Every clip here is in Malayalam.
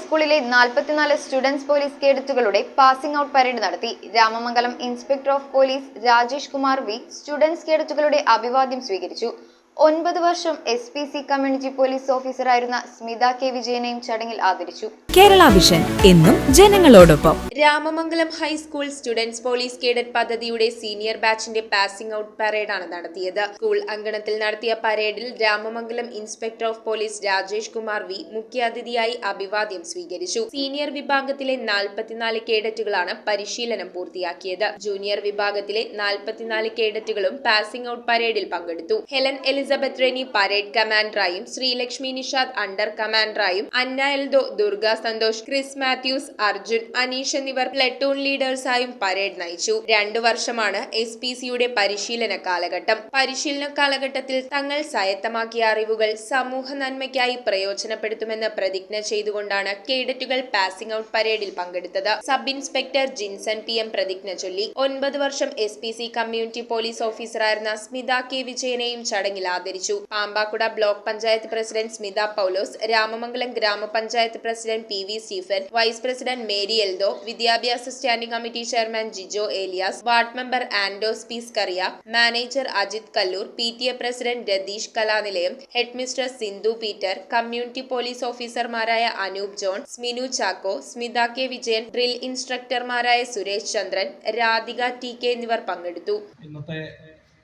സ്കൂളിലെ നാൽപ്പത്തിനാല് സ്റ്റുഡൻസ് പോലീസ് കേഡറ്റുകളുടെ പാസിംഗ് ഔട്ട് പരേഡ് നടത്തി. Ramamangalam inspector of police Rajesh Kumar V. Students കേഡറ്റുകളുടെ അഭിവാദ്യം സ്വീകരിച്ചു. ഒൻപത് വർഷം S P C community police ഓഫീസറായിരുന്ന Smitha K വിജയനെയും ചടങ്ങിൽ ആദരിച്ചു. കേരള വിഷൻ എന്നും ജനങ്ങളോടൊപ്പം. Ramamangalam high school students police cadet പദ്ധതിയുടെ സീനിയർ ബാച്ചിന്റെ പാസിംഗ് ഔട്ട് പരേഡാണ് നടത്തിയത്. സ്കൂൾ അങ്കണത്തിൽ നടത്തിയ പരേഡിൽ Ramamangalam inspector of police Rajesh Kumar V മുഖ്യാതിഥിയായി അഭിവാദ്യം സ്വീകരിച്ചു. സീനിയർ വിഭാഗത്തിലെ നാൽപ്പത്തിനാല് കേഡറ്റുകളാണ് പരിശീലനം പൂർത്തിയാക്കിയത്. ജൂനിയർ വിഭാഗത്തിലെ നാൽപ്പത്തിനാല് കേഡറ്റുകളും പാസിംഗ് ഔട്ട് പരേഡിൽ പങ്കെടുത്തു. ഹെലൻ എലിസബത്ത് റെനി പരേഡ് കമാൻഡറായും ശ്രീലക്ഷ്മി നിഷാദ് അണ്ടർ കമാൻഡറായും അന്ന എൽദോ ദുർഗ സന്തോഷ് ക്രിസ് മാത്യൂസ് അർജുൻ അനീഷ് എന്നിവർ പ്ലട്ടൂൺ ലീഡേഴ്സായും പരേഡ് നയിച്ചു. രണ്ടു വർഷമാണ് എസ് പി സിയുടെ പരിശീലന കാലഘട്ടം. പരിശീലന കാലഘട്ടത്തിൽ തങ്ങൾ സ്വായത്തമാക്കിയ അറിവുകൾ സമൂഹ നന്മയ്ക്കായി പ്രയോജനപ്പെടുത്തുമെന്ന് പ്രതിജ്ഞ ചെയ്തുകൊണ്ടാണ് കേഡറ്റുകൾ പാസിംഗ് ഔട്ട് പരേഡിൽ പങ്കെടുത്തത്. Sub inspector Jinson P M പ്രതിജ്ഞ ചൊല്ലി. ഒൻപത് വർഷം S P C community police ഓഫീസറായിരുന്ന Smitha K വിജയനെയും ചടങ്ങിൽ ആദരിച്ചു. പാമ്പാക്കുട ബ്ലോക്ക് പഞ്ചായത്ത് പ്രസിഡന്റ് സ്മിത പൗലോസ് രാമമംഗലം ഗ്രാമപഞ്ചായത്ത് president P V Stephen vice president Mary Eldho വിദ്യാഭ്യാസ standing committee chairman Jijo Elias ward member Andose P Scaria manager Ajith Kallur P T A president Ratheesh Kalanilayam head Sindhu Peter community police ഓഫീസർമാരായ Anoop John Sminu Chacko Smitha K Vijayan drill ഇൻസ്ട്രക്ടർമാരായ Suresh Chandran Radhika T K എന്നിവർ പങ്കെടുത്തു. ഇന്നത്തെ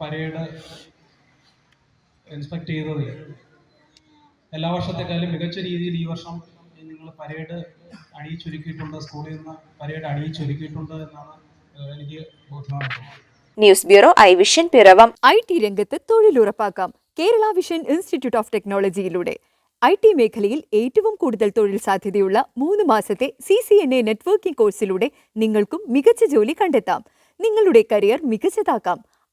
പരേഡ് ഇൻസ്പെക്ട് ചെയ്തത്. എല്ലാ വർഷത്തെക്കാളും മികച്ച രീതിയിൽ ഈ വർഷം നിങ്ങൾ പരേഡ് അണിയിച്ചൊരുക്കിയിട്ടുണ്ട് സ്കൂളിൽ നിന്ന് പരേഡ് അണിയിച്ചൊരുക്കിയിട്ടുണ്ട് എന്നാണ് എനിക്ക് ബോധ്യമായിട്ടുള്ളത് news bureau I vision Piravom. I T രംഗത്ത് തൊഴിലുറപ്പാക്കാം. കേരള വിഷൻ ഇൻസ്റ്റിറ്റ്യൂട്ട് ഓഫ് ടെക്നോളജിയിലൂടെ. ഐ ടി മേഖലയിൽ ഏറ്റവും കൂടുതൽ തൊഴിൽ സാധ്യതയുള്ള മൂന്ന് മാസത്തെ C C N A networking കോഴ്സിലൂടെ നിങ്ങൾക്കും മികച്ച ജോലി കണ്ടെത്താം. നിങ്ങളുടെ കരിയർ മികച്ചതാക്കാം.